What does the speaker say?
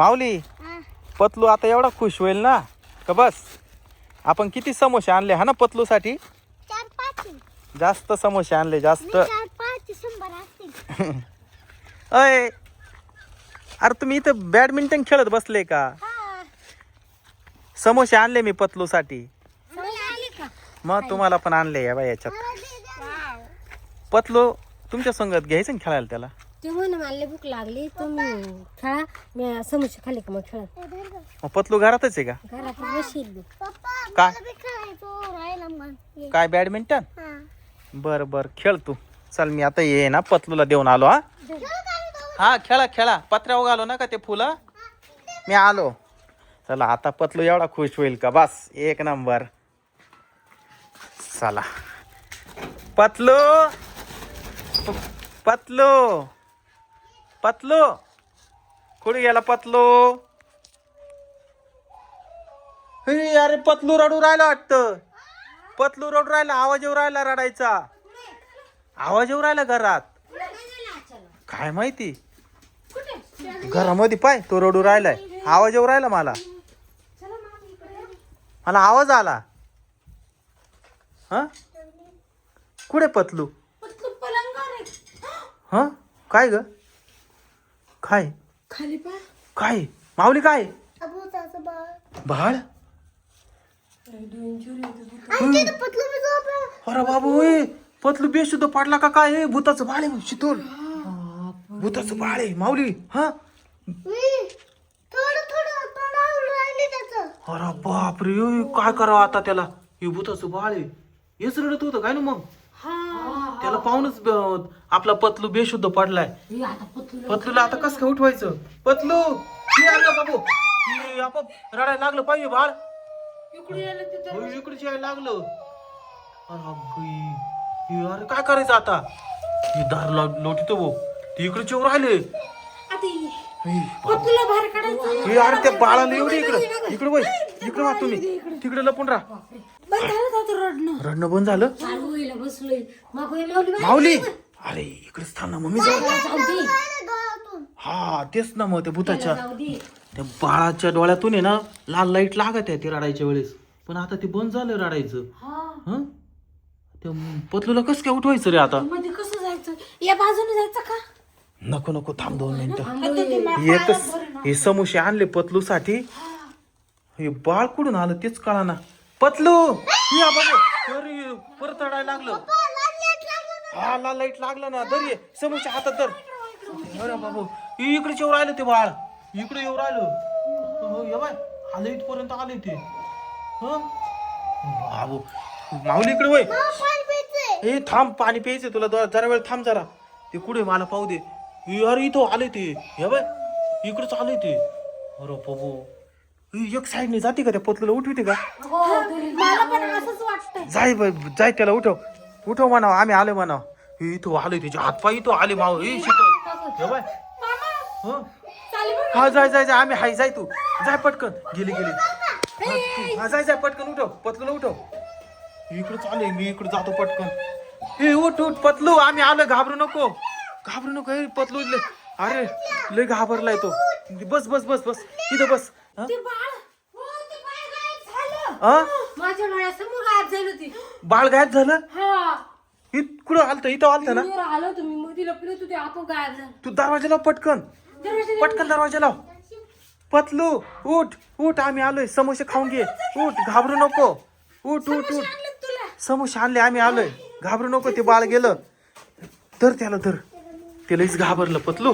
माऊली हा. पतलू आता एवढा खुश होईल ना? का बस? आपण किती समोसे आणले हा ना पतलूसाठी? चार पाच आहे. जास्त समोसे आणले जास्त. मी चार पाच शंभर असतील. अय! अरे तुम्ही इथं बॅडमिंटन खेळत बसले का. समोसे आणले मी पतलूसाठी. मग तुम्हाला पण आणले या बाई याच्यात. पतलू तुमच्या संगत घ्यायचं ना खेळायला त्याला? ते म्हणे मला भूक लागली. तुम्ही खेळा. मी समोसे खाली का मग हे पतलू घरातच आहे का? घरात मी. काय? ये. काय बॅडमिंटन? हा. बर बर. खेळ तू. चल मी आता ये ना पतलूला देऊन आलो हा? हा खेळा खेळा. पत्र्यावर घालो ना का ते फुलं. मी आलो. चला आता पतलू एवढा खुश होईल का? बस एक नंबर. चला. पतलू! प- पतलू! पतलू. कुठे गेला पतलू? हे अरे पतलू रडू राहिला वाटतं. पतलू रडू राहिला आवाज येऊ राहिला रडायचा. आवाज येऊ राहिला घरात. काय माहिती? घरामध्ये पाय तो रडू राहिलाय. आवाज येऊ राहिला मला. मला आवाज आला. हा? कुठे पतलू? हा? काय ग? काय? खाली पा काय? माऊली काय? बाळ. बाळ? आणि तिथं पतलू बी झोपलं. अरे बाबू होय पतलू बेशुद्ध पडला का काय? हे? भूताचं बाळ आहे शितोल भूताचं बाळ आहे माऊली हा? मी थोडं थोडं तोंड आवडून राहिले त्याचं. अरे बापरे काय करावं आता त्याला? हे भूताचं बाळ आहे. हेच रडत होतं काय ना मग? त्याला पाहूनच ब- आपला पतलू बेशुद्ध पडलाय. हे आता पतलू पतलूला आता कसं काय उठवायचं? पतलू! हे आलं बाबू! हे आपोआप रडायला लागलं पाहिजे बाळ. इकडे यायला इकडे यायला लागलं. अरे हे अरे काय करायचं आता? हे दार लोटितो भाऊ ते. इकडे चेवर राहिले. आता हे पतलूला बाहेर काढायचं अरे त्या बाळाला एवढी इकडं इकडे वय. इकडे वा तुम्ही. तिकडे लपून राहा. बंद झालं रडणं? रडणं बंद झालं. बसलोय. माऊली! अरे इकडेच थांब ना मम्मी जाऊ. दे. हा तेच ना मग त्या भूताच्या. जाऊ दे. त्या बाळाच्या डोळ्यातून आहे ना लाल लाइट लागत आहे ते रडायच्या वेळेस. पण आता ते बंद झालं रडायचं. हा. हं? त्या पतलूला कसं काय उठवायचं रे आता? मध्ये कसं जायचं? या बाजूने जायचं का? नको नको थांब दोन मिनिटं. आता ते मा- एकच हे समोसे आणले पतलू साठी हे बाळ कुठून आलं तेच कळा ना पतलू! या बाबू अरे परत रडायला लागलं. हा लाल लाइट लागलं ना दर. ये समोसे हातात धर. अरे बाबू हे इकडे येऊ राहिलं ते बाळ. इकडे येऊ राहिलं. हो ये बाय. आलं इथपर्यंत आले ते. हं? बाबू माऊली इकडे वय. ए थांब पाणी प्यायचं तुला. जरा वेळ थांब जरा. ते कुठे मला पाहू दे. अरे इथं आले ते. हे बाय. इकडंच आले ते. अरे बाबू. ए, एक साईडने जाते का त्या पोतलेला? उठविते का? हो, मला पण असंच वाटतंय. जाय बाय जाय त्याला उठव. उठव म्हणाव आम्ही आलो म्हणाव. ए, इथं आले त्याचे हातपाय इथं आले माव ए शिकव. हे बाय. हं? हा जाय जाय जाय आम्ही हाय जाय तू. जाय पटकन. गेली गेली. हा, तू- हा जाय जाय पटकन उठव. पतलूला उठव. इकडे चालू मी इकडे जातो पटकन. हे उठ उठ पतलू आम्ही आलो घाबरू नको. घाबरू नको हे पतलू लय अरे लय घाबरलाय तो. बस बस बस बस. इथं बस. हा? ते बाळ. हो, ते बाळ गायब झालं. हा? माझ्या डोळ्यासमोर गायब झाली होती. बाळ गायब झालं? हा. इ- कुठं आलत? इथं आलत ना? आलो मध्ये लपले होते ते आपण गायब झालं. तू दरवाजा लाव पटकन. दरवाजा पटकन दरवाजा लाव. पतलू उठ उठ आम्ही आलोय. समोसे खाऊन घे. उठ घाबरू नको. उठ उठ उठ. आणलं तुला. समोसे आणले आम्ही आलोय. घाबरू नको ते बाळ गेलं. तर त्याला तर ते लईच घाबरलं पतलू.